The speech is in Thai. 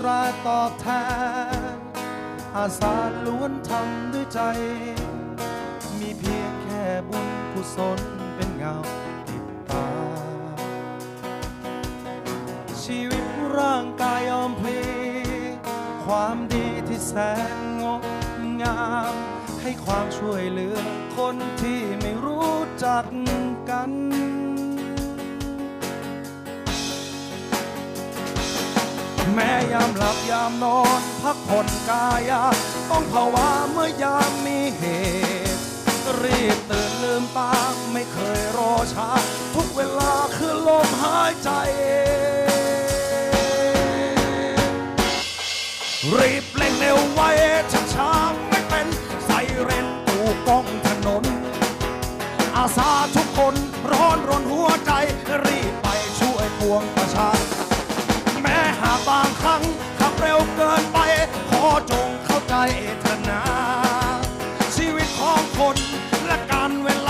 ตราตอบแทน อาสาล้วนทำด้วยใจ มีเพียงแค่บุญกุศลเป็นเงาติดตา ชีวิตร่างกายยอมพลีความดีที่แสนงดงาม ให้ความช่วยเหลือคนที่ไม่รู้จักกัน แม้ยามหลับยามนอน พักผ่อนกายา ต้องภาวะเมื่อยามมีเหตุ รีบตื่นลืมตาไม่เคยรอช้า ทุกเวลาคือลมหายใจ รีบเร่งเร็วไว้ช้าๆไม่เป็นไซเรนตูก้องถนน อาสาทุกคนร้อนรนหัว บางครั้งขับเร็วเกินไป ขอจงเข้าใจเอะนาชีวิตของคนและการเวลา